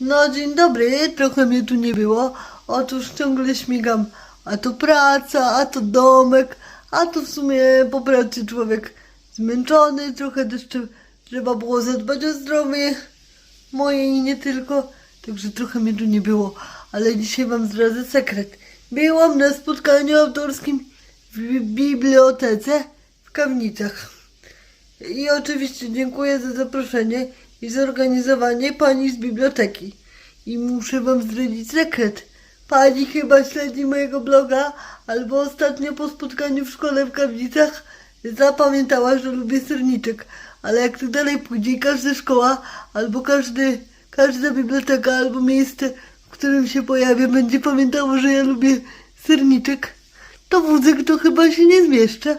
No dzień dobry, trochę mnie tu nie było. Otóż ciągle śmigam. A to praca, a to domek, a to w sumie po pracy człowiek zmęczony, trochę też trze- trzeba było zadbać o zdrowie moje i nie tylko. Także trochę mnie tu nie było. Ale dzisiaj wam zdradzę sekret. Byłam na spotkaniu autorskim w bi- bibliotece w Kawnicach. I oczywiście dziękuję za zaproszenie i zorganizowanie pani z biblioteki. I muszę wam zdradzić sekret. Pani chyba śledzi mojego bloga, albo ostatnio po spotkaniu w szkole w Kawnicach zapamiętała, że lubię serniczek. Ale jak tak dalej pójdzie każda szkoła, albo każdy, każda biblioteka, albo miejsce, w którym się pojawię, będzie pamiętało, że ja lubię serniczek, to wózek to chyba się nie zmieszcza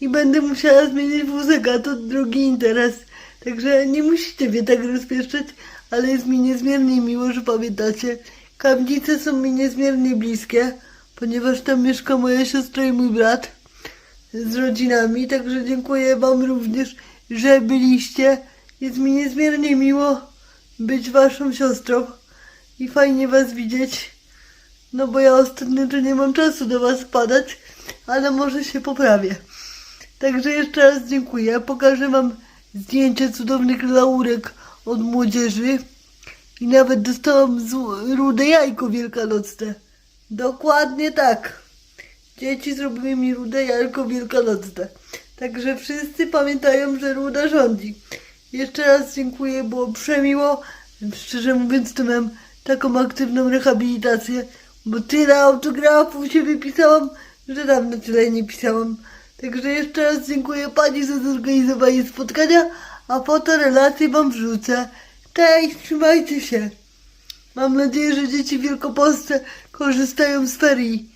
i będę musiała zmienić wózek, a to drugi interes. Także nie musicie mnie tak rozpieszczać, ale jest mi niezmiernie miło, że pamiętacie. Kamnice są mi niezmiernie bliskie, ponieważ tam mieszka moja siostra i mój brat z rodzinami, także dziękuję Wam również, że byliście. Jest mi niezmiernie miło być Waszą siostrą i fajnie Was widzieć. No bo ja ostatnio nie mam czasu do Was wpadać, ale może się poprawię. Także jeszcze raz dziękuję. Pokażę Wam zdjęcia cudownych laurek od młodzieży. I nawet dostałam rude jajko wielkanocne. Dokładnie tak. Dzieci zrobiły mi rude jajko wielkanocne. Także wszyscy pamiętają, że ruda rządzi. Jeszcze raz dziękuję, było przemiło. Szczerze mówiąc, to miałam taką aktywną rehabilitację, bo tyle autografów się wypisałam, że dawno tyle nie pisałam. Także jeszcze raz dziękuję Pani za zorganizowanie spotkania, a fotorelacje Wam wrzucę. Cześć, trzymajcie się. Mam nadzieję, że dzieci w Wielkopolsce korzystają z ferii.